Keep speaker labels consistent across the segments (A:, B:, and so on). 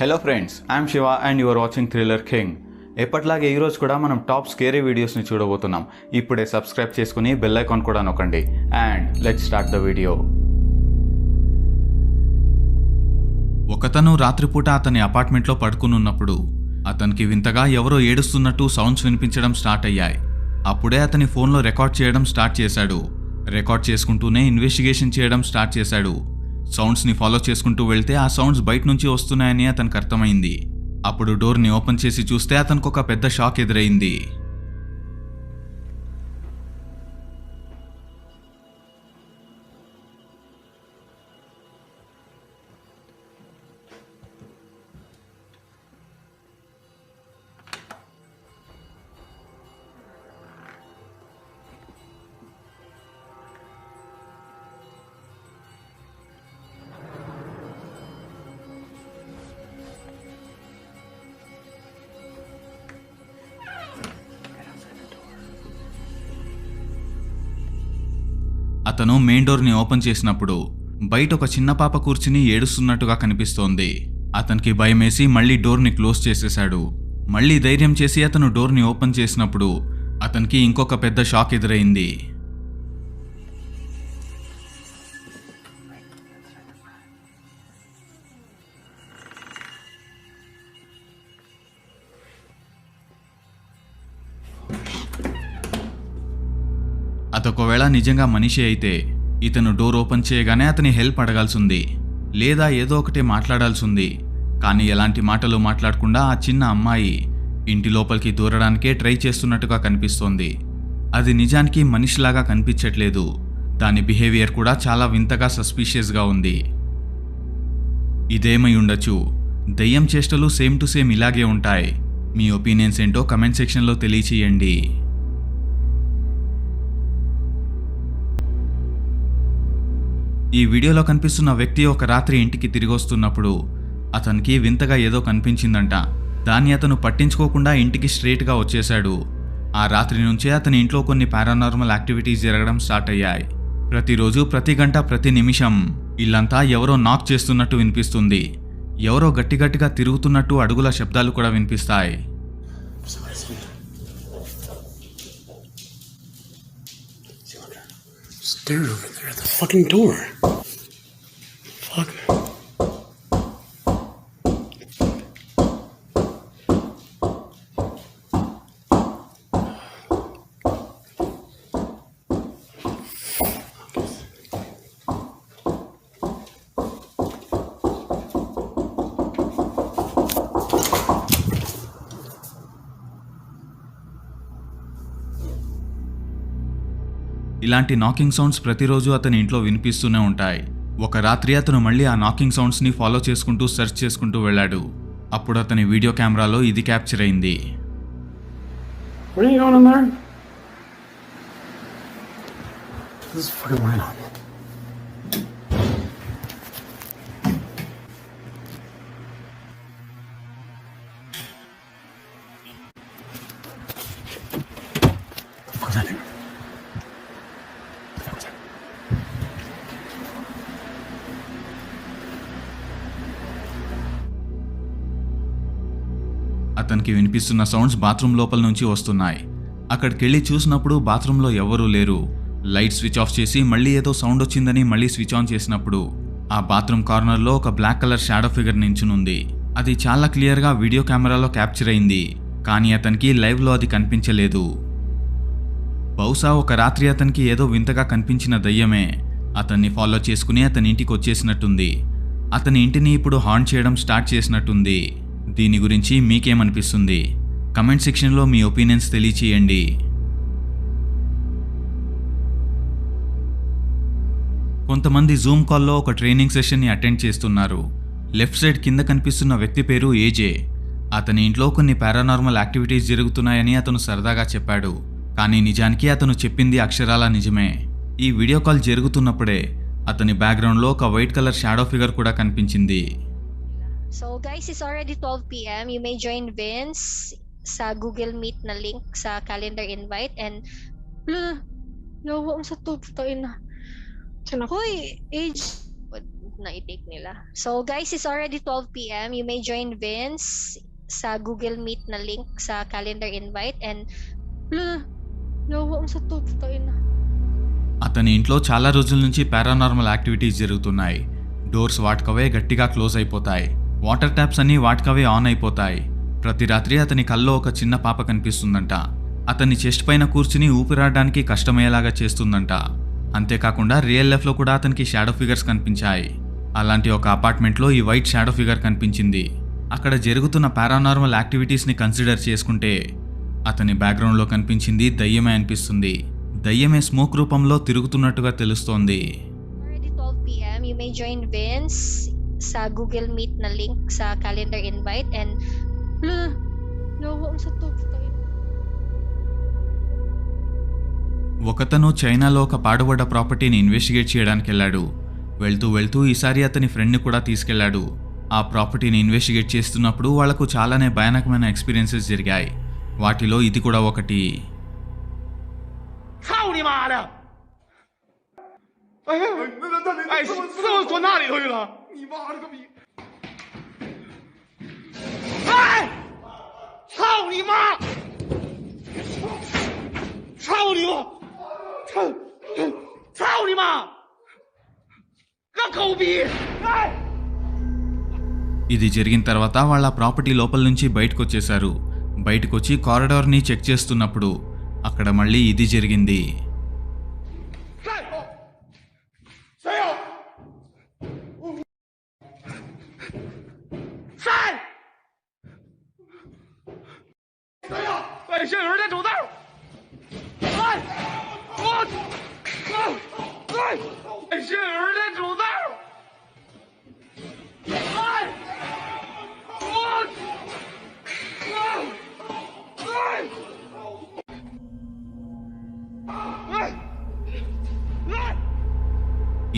A: Hello friends I'm Shiva and your watching Thriller King ఎప్పట్లాగే ఈరోజు కూడా మనం టాప్ స్కేరీ వీడియోస్ని చూడబోతున్నాం. ఇప్పుడే సబ్స్క్రైబ్ చేసుకుని బెల్ ఐకాన్ కూడా నొక్కండి. And let start the video ఒకతను రాత్రిపూట అతని అపార్ట్మెంట్లో పడుకునున్నప్పుడు అతనికి వింతగా ఎవరో ఏడుస్తున్నట్టు సౌండ్స్ వినిపించడం స్టార్ట్ అయ్యాయి. అప్పుడే అతని ఫోన్లో రికార్డ్ చేయడం స్టార్ట్ చేశాడు. రికార్డ్ చేసుకుంటూనే ఇన్వెస్టిగేషన్ చేయడం స్టార్ట్ చేశాడు. సౌండ్స్ని ఫాలో చేసుకుంటూ వెళ్తే ఆ సౌండ్స్ బయట నుంచి వస్తున్నాయని అతనికి అర్థమైంది. అప్పుడు డోర్ని ఓపెన్ చేసి చూస్తే అతనికి ఒక పెద్ద షాక్ ఎదురైంది. అతను మెయిన్ డోర్ని ఓపెన్ చేసినప్పుడు బయట ఒక చిన్న పాప కూర్చుని ఏడుస్తున్నట్టుగా కనిపిస్తోంది. అతనికి భయమేసి మళ్ళీ డోర్ని క్లోజ్ చేసేశాడు. మళ్ళీ ధైర్యం చేసి అతను డోర్ని ఓపెన్ చేసినప్పుడు అతనికి ఇంకొక పెద్ద షాక్ ఎదురైంది. నిజంగా మనిషి అయితే ఇతను డోర్ ఓపెన్ చేయగానే అతని హెల్ప్ అడగాల్సింది లేదా ఏదో ఒకటి మాట్లాడాల్సింది. కానీ ఎలాంటి మాటలు మాట్లాడకుండా ఆ చిన్న అమ్మాయి ఇంటి లోపలికి దూరడానికే ట్రై చేస్తున్నట్టుగా కనిపిస్తోంది. అది నిజానికి మనిషిలాగా కనిపించట్లేదు. దాని బిహేవియర్ కూడా చాలా వింతగా సస్పీషియస్గా ఉంది. ఇదేమై ఉండొచ్చు? దెయ్యం చేష్టలు సేమ్ టు సేమ్ ఇలాగే ఉంటాయి. మీ ఒపీనియన్స్ ఏంటో కమెంట్ సెక్షన్లో తెలియచేయండి. ఈ వీడియోలో కనిపిస్తున్న వ్యక్తి ఒక రాత్రి ఇంటికి తిరిగి వస్తున్నప్పుడు అతనికి వింతగా ఏదో కనిపించిందంట. దాన్ని అతను పట్టించుకోకుండా ఇంటికి స్ట్రేట్గా వచ్చేశాడు. ఆ రాత్రి నుంచే అతని ఇంట్లో కొన్ని పారానార్మల్ యాక్టివిటీస్ జరగడం స్టార్ట్ అయ్యాయి. ప్రతిరోజు ప్రతి గంట ప్రతి నిమిషం ఇల్లంతా ఎవరో నాక్ చేస్తున్నట్టు వినిపిస్తుంది. ఎవరో గట్టి గట్టిగా తిరుగుతున్నట్టు అడుగుల శబ్దాలు కూడా వినిపిస్తాయి.
B: Stared over there at the fucking door. Fuck.
A: ఇలాంటి నాకింగ్ సౌండ్స్ ప్రతిరోజు అతని ఇంట్లో వినిపిస్తూనే ఉంటాయి. ఒక రాత్రి అతను మళ్ళీ ఆ నాకింగ్ సౌండ్స్ని ఫాలో చేసుకుంటూ సెర్చ్ చేసుకుంటూ వెళ్ళాడు. అప్పుడు అతని వీడియో కెమెరాలో ఇది క్యాప్చర్ అయింది.
B: What are you going in there? This is fucking light
A: మనకి వినిపిస్తున్న సౌండ్స్ బాత్రూమ్ లోపల నుంచి వస్తున్నాయి. అక్కడికెళ్ళి చూసినప్పుడు బాత్రూంలో ఎవరూ లేరు. లైట్ స్విచ్ ఆఫ్ చేసి మళ్ళీ ఏదో సౌండ్ వచ్చిందని మళ్ళీ స్విచ్ ఆన్ చేసినప్పుడు ఆ బాత్రూమ్ కార్నర్లో ఒక బ్లాక్ కలర్ షాడో ఫిగర్ నించునుంది. అది చాలా క్లియర్గా వీడియో కెమెరాలో క్యాప్చర్ అయింది. కానీ అతనికి లైవ్లో అది కనిపించలేదు. బహుశా ఒక రాత్రి అతనికి ఏదో వింతగా కనిపించిన దయ్యమే. అతన్ని ఫాలో చేసుకుని అతని ఇంటికి వచ్చేసినట్టుంది. అతని ఇంటిని ఇప్పుడు హార్న్ చేయడం స్టార్ట్ చేసినట్టుంది. దీని గురించి మీకేమనిపిస్తుంది? కమెంట్ సెక్షన్లో మీ ఒపీనియన్స్ తెలియచేయండి. కొంతమంది జూమ్ కాల్లో ఒక ట్రైనింగ్ సెషన్ని అటెండ్ చేస్తున్నారు. లెఫ్ట్ సైడ్ కింద కనిపిస్తున్న వ్యక్తి పేరు ఏజే అతని ఇంట్లో కొన్ని పారానార్మల్ యాక్టివిటీస్ జరుగుతున్నాయని అతను సరదాగా చెప్పాడు. కానీ నిజానికి అతను చెప్పింది అక్షరాల నిజమే. ఈ వీడియో కాల్ జరుగుతున్నప్పుడే అతని బ్యాక్గ్రౌండ్లో ఒక వైట్ కలర్ షాడో ఫిగర్ కూడా కనిపించింది.
C: So guys, it's already 12 p.m. You may join Vince sa Google Meet na link sa calendar invite and
D: Wala. Yawa ang sa to. Tain na. Siya na.
C: Hoy, age na i-take nila. So guys, it's already 12 p.m. You may join Vince sa Google Meet na link sa calendar invite and Wala, yawa ang sa to, tayo na.
A: అతని ఇంట్లో చాలా రోజుల నుంచి paranormal activities జరుగుతున్నాయి doors వాటికవే గట్టిగా close అయిపోతాయి water taps అన్నీ వాటికవే ఆన్ అయిపోతాయి. ప్రతి రాత్రి అతని కల్లో ఒక చిన్న పాప కనిపిస్తుందంట. అతని చెస్ట్ పైన కూర్చుని ఊపిరాడడానికి కష్టమయ్యేలాగా చేస్తుందంట. అంతేకాకుండా రియల్ లైఫ్లో కూడా అతనికి షాడో ఫిగర్స్ కనిపించాయి. అలాంటి ఒక అపార్ట్మెంట్లో ఈ వైట్ షాడో ఫిగర్ కనిపించింది. అక్కడ జరుగుతున్న పారానార్మల్ యాక్టివిటీస్ని కన్సిడర్ చేసుకుంటే అతని బ్యాక్గ్రౌండ్లో కనిపించింది దయ్యమే అనిపిస్తుంది. దయ్యమే స్మోక్ రూపంలో తిరుగుతున్నట్టుగా తెలుస్తోంది.
C: Already 12 p.m. You may join Vince sa Google Meet na link sa calendar invite and Wala, yawa ang sa to, tayo na.
A: ఒకతను చైనాలో ఒక పాడుబడ్డ ప్రాపర్టీని ఇన్వెస్టిగేట్ చేయడానికి వెళ్ళాడు వెళ్తూ వెళ్తూ ఈసారి అతని ఫ్రెండ్ని కూడా తీసుకెళ్లాడు ఆ ప్రాపర్టీని ఇన్వెస్టిగేట్ చేస్తున్నప్పుడు వాళ్లకు చాలానే భయానకమైన ఎక్స్పీరియన్సెస్ జరిగాయి వాటిలో ఇది కూడా ఒకటి
D: 操你妈的！
B: 哎呀，那那那
D: 哎，是是不是钻那里头去了？
B: 你妈了个逼！
D: 哎！操你妈！操你妈！操！操你妈！个狗逼！哎！
A: ఇది జరిగిన తర్వాత వాళ్ళ ప్రాపర్టీ లోపల నుంచి బయటకు వచ్చేశారు బయటకు వచ్చి కారిడార్ని చెక్ చేస్తున్నప్పుడు అక్కడ మళ్ళీ ఇది జరిగింది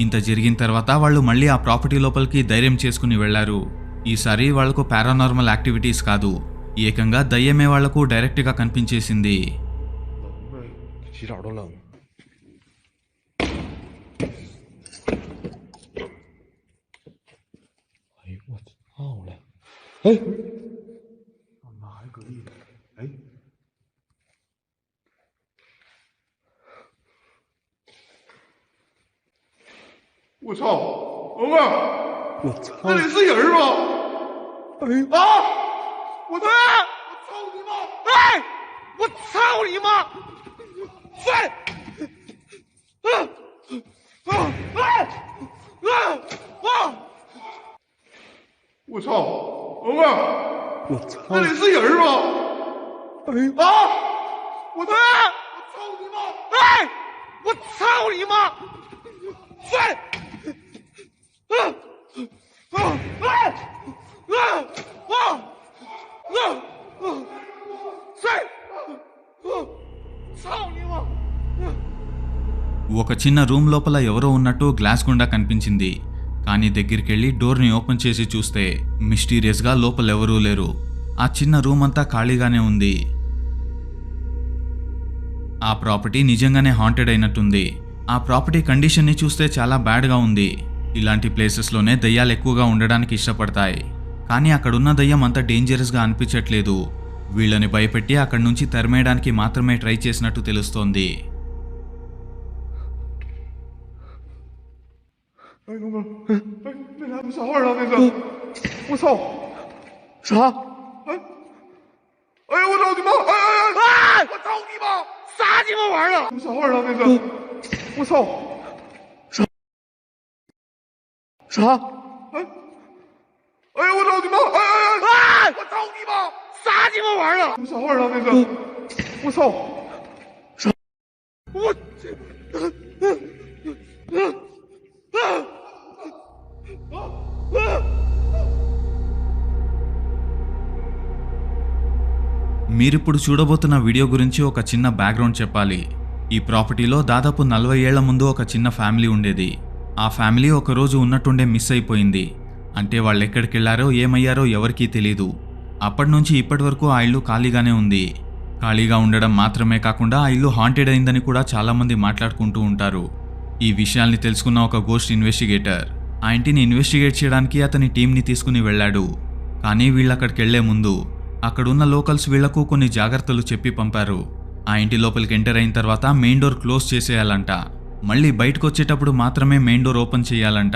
A: ఇంత జరిగిన తర్వాత వాళ్ళు మళ్ళీ ఆ ప్రాపర్టీ లోపలికి ధైర్యం చేసుకుని వెళ్ళారు ఈసారి వాళ్ళకు పారానార్మల్ యాక్టివిటీస్ కాదు. ఏకంగా దయ్యమే వాళ్ళకు డైరెక్ట్గా కనిపించేసింది.
B: Hey! 那里是人吗？哎啊！我操！我操你妈！
D: 哎！我操你妈！废！啊啊哎！啊啊！
B: 我操，龙哥，我操，那里是人吗？哎啊！我操！我操你妈！
D: 哎！我操你妈！废！啊！
A: ఒక చిన్న రూమ్ లోపల ఎవరో ఉన్నట్టు గ్లాస్ గుండా కనిపించింది. కానీ దగ్గరికెళ్ళి డోర్ని ఓపెన్ చేసి చూస్తే మిస్టీరియస్గా లోపల ఎవరూ లేరు. ఆ చిన్న రూమ్ అంతా ఖాళీగానే ఉంది. ఆ ప్రాపర్టీ నిజంగానే హాంటెడ్ అయినట్టుంది. ఆ ప్రాపర్టీ కండిషన్ని చూస్తే చాలా బ్యాడ్గా ఉంది. ఇలాంటి ప్లేసెస్లోనే దయ్యాలు ఎక్కువగా ఉండడానికి ఇష్టపడతాయి కానీ అక్కడున్న దయ్యం అంత డేంజరస్గా అనిపించట్లేదు వీళ్ళని భయపెట్టి అక్కడి నుంచి తరిమేయడానికి మాత్రమే ట్రై చేసినట్టు తెలుస్తోంది
B: 啥？哎，哎呀，我操你妈！哎哎哎！
D: 哎！
B: 我操你妈！
D: 啥鸡巴玩意儿啊？
B: 啥玩意儿啊？那个，我操，我
D: 啊！
A: మీరిప్పుడు చూడబోతున్న వీడియో గురించి ఒక చిన్న బ్యాక్గ్రౌండ్ చెప్పాలి ఈ ప్రాపర్టీలో దాదాపు నలభై ఏళ్ల ముందు ఒక చిన్న ఫ్యామిలీ ఉండేది ఆ ఫ్యామిలీ ఒకరోజు ఉన్నట్టుండే మిస్ అయిపోయింది. అంటే వాళ్ళు ఎక్కడికెళ్ళారో ఏమయ్యారో ఎవరికీ తెలీదు. అప్పటి నుంచి ఇప్పటి వరకు ఆ ఇల్లు ఖాళీగానే ఉంది. ఖాళీగా ఉండడం మాత్రమే కాకుండా ఆ ఇల్లు హాంటెడ్ అయిందని కూడా చాలామంది మాట్లాడుకుంటూ ఉంటారు. ఈ విషయాల్ని తెలుసుకున్న ఒక గోస్ట్ ఇన్వెస్టిగేటర్ ఆ ఇంటిని ఇన్వెస్టిగేట్ చేయడానికి అతని టీంని తీసుకుని వెళ్ళాడు. కానీ వీళ్ళు వెళ్ళే ముందు అక్కడున్న లోకల్స్ వీళ్ళకు కొన్ని జాగ్రత్తలు చెప్పి పంపారు. ఆ ఇంటి లోపలికి ఎంటర్ అయిన తర్వాత మెయిన్ డోర్ క్లోజ్ చేసేయాలంట. మళ్ళీ బయటకు వచ్చేటప్పుడు మాత్రమే మెయిన్ డోర్ ఓపెన్ చేయాలంట.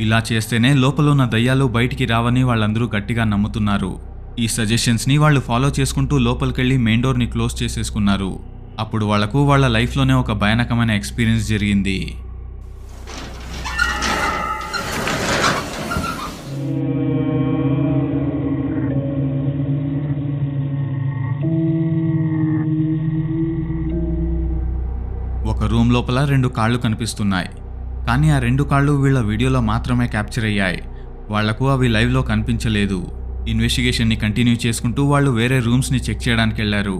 A: ఇలా చేస్తేనే లోపల ఉన్న దయ్యాలు బయటికి రావని వాళ్ళందరూ గట్టిగా నమ్ముతున్నారు. ఈ సజెషన్స్ని వాళ్ళు ఫాలో చేసుకుంటూ లోపలికెళ్ళి మెయిన్ డోర్ని క్లోజ్ చేసేసుకున్నారు. అప్పుడు వాళ్ళకు వాళ్ళ లైఫ్లోనే ఒక భయానకమైన ఎక్స్పీరియన్స్ జరిగింది. రూమ్ లోపల రెండు కాళ్ళు కనిపిస్తున్నాయి. కానీ ఆ రెండు కాళ్ళు వీళ్ళ వీడియోలో మాత్రమే క్యాప్చర్ అయ్యాయి. వాళ్ళకు అవి లైవ్లో కనిపించలేదు. ఇన్వెస్టిగేషన్ని కంటిన్యూ చేసుకుంటూ వాళ్ళు వేరే రూమ్స్ని చెక్ చేయడానికి వెళ్ళారు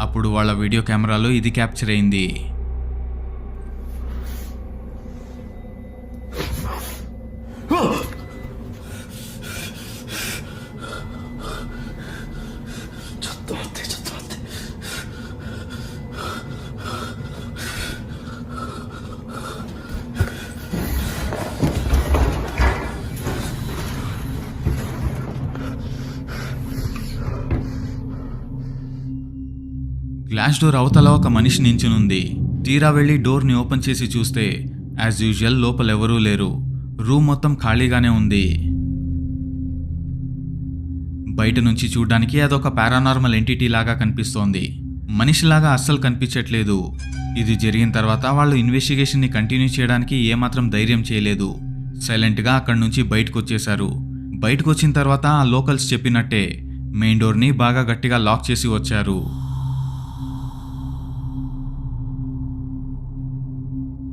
A: అప్పుడు వాళ్ళ వీడియో కెమెరాలో ఇది క్యాప్చర్ అయింది. గ్లాస్ డోర్ అవతల ఒక మనిషి నించునుంది. తీరా వెళ్ళి డోర్ని ఓపెన్ చేసి చూస్తే యాజ్ యూజువల్ లోపల ఎవరూ లేరు. రూమ్ మొత్తం ఖాళీగానే ఉంది. బయట నుంచి చూడ్డానికి అదొక పారానార్మల్ ఎంటిటీ లాగా కనిపిస్తోంది. మనిషిలాగా అస్సలు కనిపించట్లేదు. ఇది జరిగిన తర్వాత వాళ్ళు ఇన్వెస్టిగేషన్ని కంటిన్యూ చేయడానికి ఏమాత్రం ధైర్యం చేయలేదు. సైలెంట్గా అక్కడి నుంచి బయటకు వచ్చేశారు బయటకు వచ్చిన తర్వాత ఆ లోకల్స్ చెప్పినట్టే మెయిన్ డోర్ని బాగా గట్టిగా లాక్ చేసి వచ్చారు.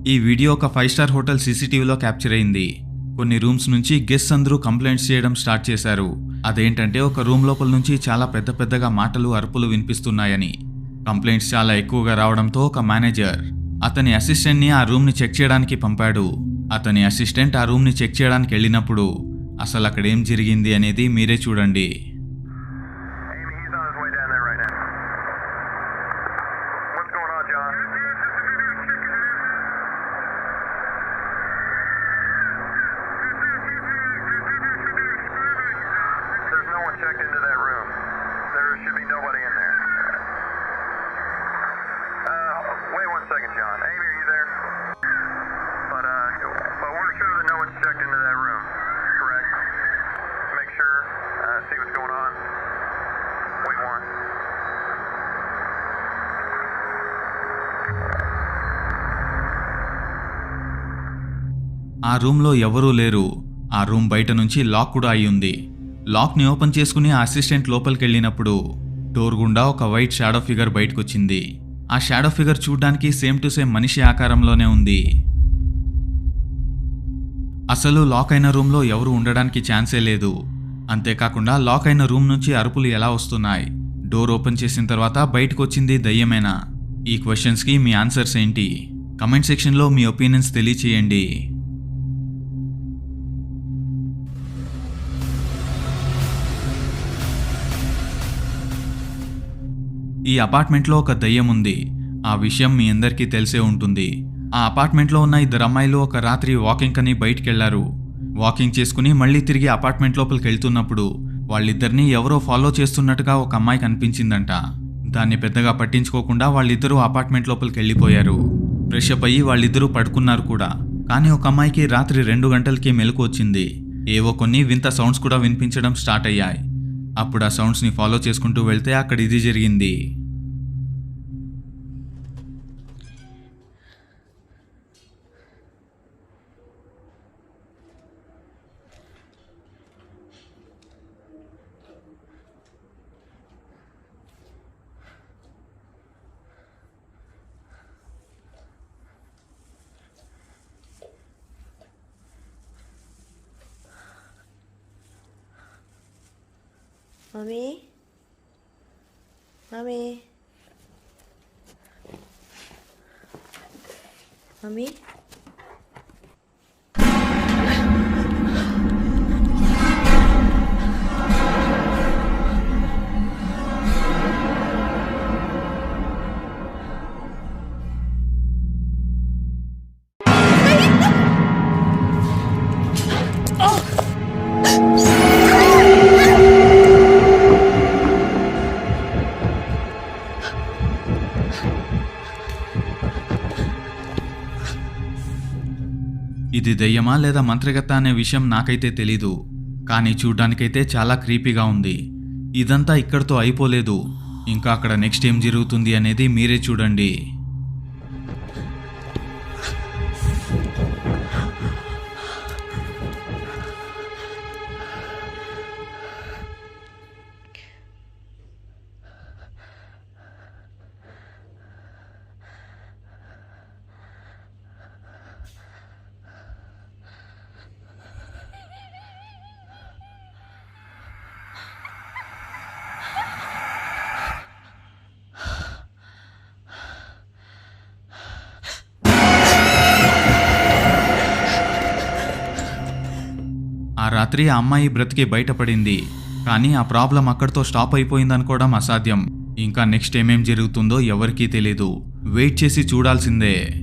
A: ఈ వీడియో ఒక ఫైవ్ స్టార్ హోటల్ సీసీటీవీలో క్యాప్చర్ అయింది. కొన్ని రూమ్స్ నుంచి గెస్ట్ అందరూ కంప్లైంట్స్ చేయడం స్టార్ట్ చేశారు. అదేంటంటే ఒక రూమ్ లోపల నుంచి చాలా పెద్ద పెద్దగా మాటలు అరుపులు వినిపిస్తున్నాయని. కంప్లైంట్స్ చాలా ఎక్కువగా రావడంతో ఒక మేనేజర్ అతని అసిస్టెంట్ని ఆ రూమ్ని చెక్ చేయడానికి పంపాడు. అతని అసిస్టెంట్ ఆ రూమ్ని చెక్ చేయడానికి వెళ్ళినప్పుడు అసలు అక్కడ ఏం జరిగింది అనేది మీరే చూడండి. ఆ రూమ్లో ఎవరూ లేరు. ఆ రూమ్ బయట నుంచి లాక్ కూడా అయి ఉంది. లాక్ని ఓపెన్ చేసుకుని ఆ అసిస్టెంట్ లోపలికి వెళ్ళినప్పుడు డోర్ గుండా ఒక వైట్ షాడో ఫిగర్ బయటకొచ్చింది. ఆ షాడో ఫిగర్ చూడ్డానికి సేమ్ టు సేమ్ మనిషి ఆకారంలోనే ఉంది. అసలు లాక్ అయిన రూమ్లో ఎవరు ఉండడానికి ఛాన్సే లేదు. అంతేకాకుండా లాక్ అయిన రూమ్ నుంచి అరుపులు ఎలా వస్తున్నాయి? డోర్ ఓపెన్ చేసిన తర్వాత బయటకు వచ్చింది దయ్యమేనా? ఈ క్వశ్చన్స్కి మీ ఆన్సర్స్ ఏంటి? కమెంట్ సెక్షన్లో మీ ఒపీనియన్స్ తెలియచేయండి. ఈ అపార్ట్మెంట్లో ఒక దయ్యం ఉంది. ఆ విషయం మీ అందరికీ తెలిసే ఉంటుంది. ఆ అపార్ట్మెంట్లో ఉన్న ఇద్దరు అమ్మాయిలు ఒక రాత్రి వాకింగ్ అని బయటికెళ్ళారు. వాకింగ్ చేసుకుని మళ్ళీ తిరిగి అపార్ట్మెంట్ లోపలికి వెళ్తున్నప్పుడు వాళ్ళిద్దరిని ఎవరో ఫాలో చేస్తున్నట్టుగా ఒక అమ్మాయి కనిపించిందంట. దాన్ని పెద్దగా పట్టించుకోకుండా వాళ్ళిద్దరూ అపార్ట్మెంట్ లోపలికి వెళ్ళిపోయారు. ఫ్రెష్ అప్ అయ్యి వాళ్ళిద్దరూ పడుకున్నారు కూడా. కానీ ఒక అమ్మాయికి రాత్రి రెండు గంటలకి మెలకు వచ్చింది. ఏవో కొన్ని వింత సౌండ్స్ కూడా వినిపించడం స్టార్ట్ అయ్యాయి. అప్పుడు ఆ సౌండ్స్ని ఫాలో చేసుకుంటూ వెళ్తే అక్కడ ఇది జరిగింది.
E: Mommy? Mommy? Mommy?
A: ఇది దెయ్యమా లేదా మంత్రగత్త అనే విషయం నాకైతే తెలీదు. కానీ చూడ్డానికైతే చాలా క్రీపీగా ఉంది. ఇదంతా ఇక్కడితో అయిపోలేదు. ఇంకా అక్కడ నెక్స్ట్ ఏం జరుగుతుంది అనేది మీరే చూడండి. రాత్రి ఆ అమ్మాయి బ్రతికి బయటపడింది. కానీ ఆ ప్రాబ్లం అక్కడితో స్టాప్ అయిపోయిందనుకోవడం అసాధ్యం. ఇంకా నెక్స్ట్ ఏమేం జరుగుతుందో ఎవరికీ తెలీదు. వెయిట్ చేసి చూడాల్సిందే.